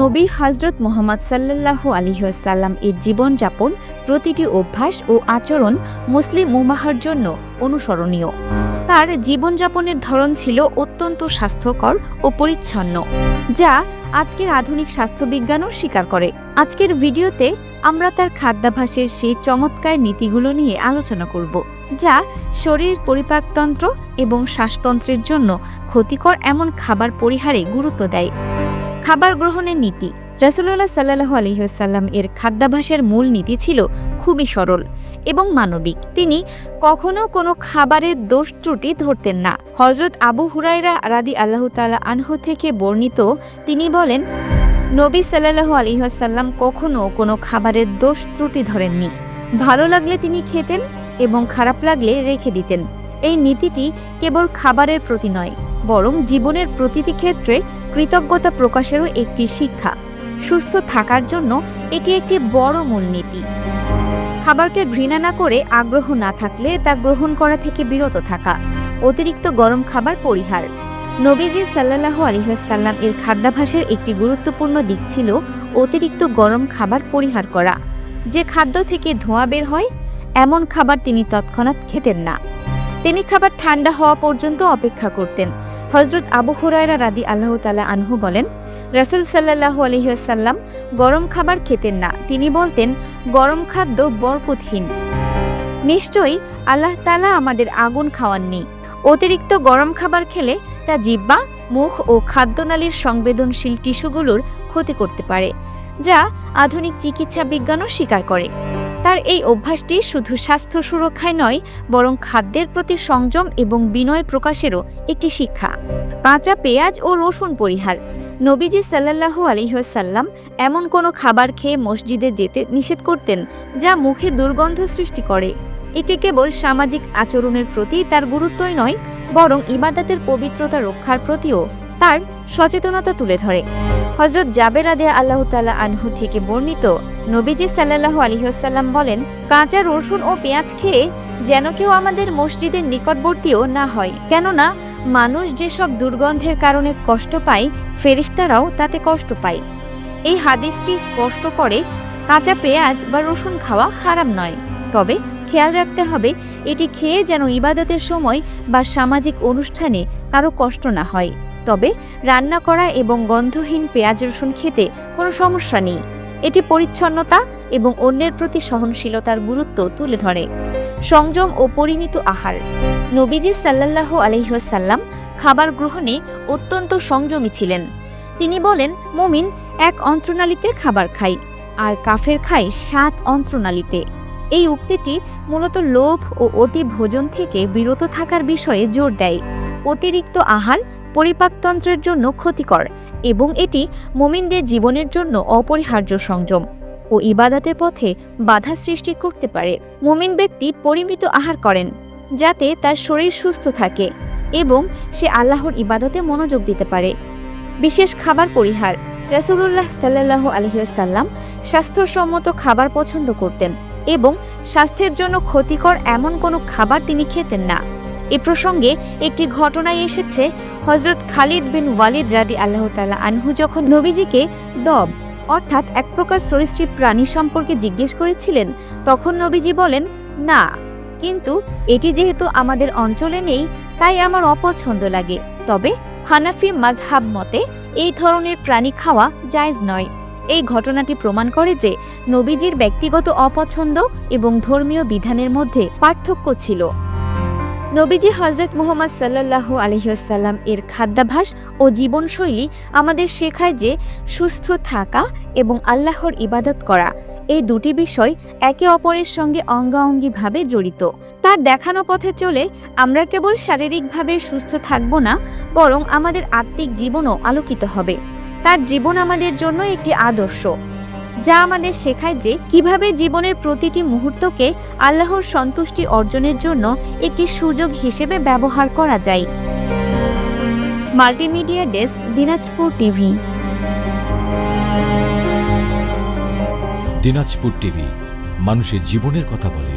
নবী হজরত মোহাম্মদ সাল্লাল্লাহু আলিহাসাল্লাম এর জীবনযাপন, প্রতিটি অভ্যাস ও আচরণ মুসলিম উম্মাহার জন্য অনুসরণীয়। তার জীবনযাপনের ধরন ছিল অত্যন্ত স্বাস্থ্যকর ও পরিচ্ছন্ন, যা আজকের আধুনিক স্বাস্থ্যবিজ্ঞানও স্বীকার করে। আজকের ভিডিওতে আমরা তার খাদ্যাভ্যাসের সেই চমৎকার নীতিগুলো নিয়ে আলোচনা করব, যা শরীর পরিপাকতন্ত্র এবং শ্বাসতন্ত্রের জন্য ক্ষতিকর এমন খাবার পরিহারে গুরুত্ব দেয়। খাবার গ্রহণের নীতি। রাসুল্লাহ সাল্লাহ আলহিহাল্লাম এর খাদ্যাভ্যাসের মূল নীতি ছিল খুবই সরল এবং মানবিক। তিনি কখনো কোনো খাবারের দোষ ত্রুটি ধরতেন না। হজরত আবু হুরাইরা রাদি আল্লাহ তালা আনহু থেকে বর্ণিত তিনি বলেন, নবী সাল্লাহ আলহিহাল্লাম কখনো কোনো খাবারের দোষ ত্রুটি ধরেননি। ভালো লাগলে তিনি খেতেন এবং খারাপ লাগলে রেখে দিতেন। এই নীতিটি কেবল খাবারের প্রতি নয়, বরং জীবনের প্রতিটি ক্ষেত্রে কৃতজ্ঞতা প্রকাশেরও একটি শিক্ষা। সুস্থ থাকার জন্য এটি একটি বড় মূলনীতি। খাবারকে ঘৃণা না করে আগ্রহ না থাকলে তা গ্রহণ করা থেকে বিরত থাকা। অতিরিক্ত গরম খাবার পরিহার। নবীজি সাল্লাহ আলিহাসাল্লাম এর খাদ্যাভ্যাসের একটি গুরুত্বপূর্ণ দিক ছিল অতিরিক্ত গরম খাবার পরিহার করা। যে খাদ্য থেকে ধোঁয়া বের হয়, এমন খাবার তিনি তৎক্ষণাৎ খেতেন না। তিনি খাবার ঠান্ডা হওয়া পর্যন্ত অপেক্ষা করতেন। হজরত আবু হুরায়রা রাদি আল্লাহ তালা আনহু বলেন, রাসুল সাল্লাহু আলহিহাসাল্লাম গরম খাবার খেতেন না। তিনি বলতেন, গরম খাদ্য বরকতহীন। নিশ্চয়ই আল্লাহ তালা আমাদের আগুন খাওয়াননি। অতিরিক্ত গরম খাবার খেলে তা জিব্বা মুখ ও খাদ্যনালীর সংবেদনশীল টিস্যুগুলোর ক্ষতি করতে পারে, যা আধুনিক চিকিৎসা বিজ্ঞানও স্বীকার করে। তার এই অভ্যাসটি শুধু স্বাস্থ্য সুরক্ষায় নয়, বরং খাদ্যের প্রতি সংযম এবং বিনয় প্রকাশেরও একটি শিক্ষা। কাঁচা পেঁয়াজ ও রসুন পরিহার। নবীজি সাল্লাল্লাহু আলিহাসাল্লাম এমন কোনো খাবার খেয়ে মসজিদে যেতে নিষেধ করতেন, যা মুখে দুর্গন্ধ সৃষ্টি করে। এটি কেবল সামাজিক আচরণের প্রতি তার গুরুত্বই নয়, বরং ইবাদাতের পবিত্রতা রক্ষার প্রতিও তার সচেতনতা তুলে ধরে। হজরত জাবের আদে আল্লাহ তালা আনহু থেকে বর্ণিত, নবীজি সাল্লাল্লাহু আলিহাসাল্লাম বলেন, কাঁচা রসুন ও পেঁয়াজ খেয়ে যেন কেউ আমাদের মসজিদের নিকটবর্তীও না হয়। কেননা, মানুষ যেসব দুর্গন্ধের কারণে কষ্ট পায় ফেরিস্তারাও তাতে কষ্ট পায়। এই হাদিসটি স্পষ্ট করে, কাঁচা পেঁয়াজ বা রসুন খাওয়া খারাপ নয়। তবে খেয়াল রাখতে হবে, এটি খেয়ে যেন ইবাদতের সময় বা সামাজিক অনুষ্ঠানে কারও কষ্ট না হয়। তবে রান্না করা এবং গন্ধহীন পেঁয়াজ রসুন খেতে কোনো সমস্যা নেই। এটি পরিচ্ছন্নতা এবং অন্যের প্রতি সহনশীলতার গুরুত্ব তুলে ধরে। সংযম ও পরিমিত আহার। নবীজি সাল্লাল্লাহু আলহিহাসাল্লাম খাবার গ্রহণে অত্যন্ত সংযমী ছিলেন। তিনি বলেন, মুমিন এক অন্ত্রনালীতে খাবার খায় আর কাফের খায় সাত অন্ত্রনালীতে। এই উক্তিটি মূলত লোভ ও অতি ভোজন থেকে বিরত থাকার বিষয়ে জোর দেয়। অতিরিক্ত আহার পরিপাকতন্ত্রের জন্য ক্ষতিকর এবং এটি মোমিনদের জীবনের জন্য অপরিহার্য সংযম ও ইবাদাতের পথে বাধা সৃষ্টি করতে পারে। মুমিন ব্যক্তি পরিমিত আহার করেন, যাতে তার শরীর সুস্থ থাকে এবং সে আল্লাহর ইবাদতে মনোযোগ দিতে পারে। বিশেষ খাবার পরিহার, রাসুলুল্লাহ সাল্লাহ আলহিউসাল্লাম স্বাস্থ্যসম্মত খাবার পছন্দ করতেন এবং স্বাস্থ্যের জন্য ক্ষতিকর এমন কোনো খাবার তিনি খেতেন না। এ প্রসঙ্গে একটি ঘটনায় এসেছে হজরত খালিদ বিন ওয়ালিদ রাদি আল্লাহ তালা আনহু যখন নবীজিকে দব, অর্থাৎ এক প্রকার সরীসৃপ প্রাণী সম্পর্কে জিজ্ঞেস করেছিলেন, তখন নবীজি বলেন, না, কিন্তু এটি যেহেতু আমাদের অঞ্চলে নেই, তাই আমার অপছন্দ লাগে। তবে হানাফি মাজহাব মতে এই ধরনের প্রাণী খাওয়া জায়জ নয়। এই ঘটনাটি প্রমাণ করে যে নবীজির ব্যক্তিগত অপছন্দ এবং ধর্মীয় বিধানের মধ্যে পার্থক্য ছিল। নবীজি হজরত মোহাম্মদ সাল্লাহ আলহিউসাল্লাম এর খাদ্যাভাস ও জীবনশৈলী আমাদের শেখায় যে সুস্থ থাকা এবং আল্লাহর ইবাদত করা, এই দুটি বিষয় একে অপরের সঙ্গে অঙ্গাঙ্গিভাবে জড়িত। তার দেখানো পথে চলে আমরা কেবল শারীরিকভাবে সুস্থ থাকব না, বরং আমাদের আত্মিক জীবনও আলোকিত হবে। তার জীবন আমাদের জন্য একটি আদর্শ। যা আমাদের শেখায় যে কীভাবে জীবনের প্রতিটি মুহূর্তকে আল্লাহর সন্তুষ্টি অর্জনের জন্য একটি সুযোগ হিসেবে ব্যবহার করা যায়। Multimedia desk, Dinajpur TV. Dinajpur TV, মানুষের জীবনের কথা বলে।